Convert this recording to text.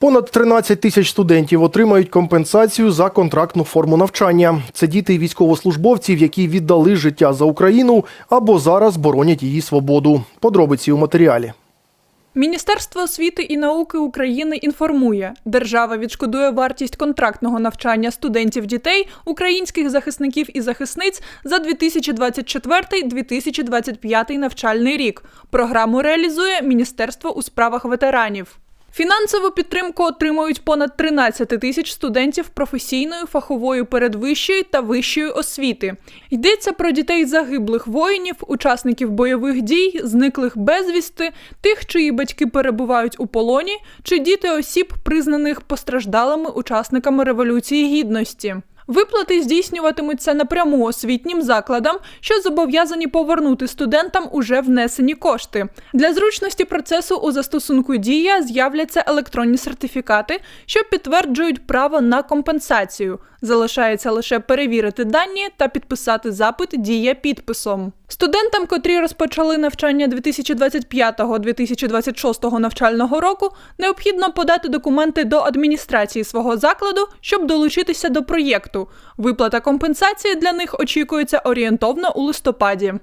Понад 13 тисяч студентів отримають компенсацію за контрактну форму навчання. Це діти військовослужбовців, які віддали життя за Україну або зараз боронять її свободу. Подробиці у матеріалі. Міністерство освіти і науки України інформує, держава відшкодує вартість контрактного навчання студентів дітей українських захисників і захисниць за 2024-2025 навчальний рік. Програму реалізує Міністерство у справах ветеранів. Фінансову підтримку отримують понад 13 тисяч студентів професійної, фахової передвищої та вищої освіти. Йдеться про дітей загиблих воїнів, учасників бойових дій, зниклих безвісти, тих, чиї батьки перебувають у полоні, чи діти осіб, признаних постраждалими учасниками Революції Гідності. Виплати здійснюватимуться напряму освітнім закладам, що зобов'язані повернути студентам уже внесені кошти. Для зручності процесу у застосунку Дія з'являться електронні сертифікати, що підтверджують право на компенсацію. Залишається лише перевірити дані та підписати запит Дія підписом. Студентам, котрі розпочали навчання 2025-2026 навчального року, необхідно подати документи до адміністрації свого закладу, щоб долучитися до проєкту. Виплата компенсації для них очікується орієнтовно у листопаді.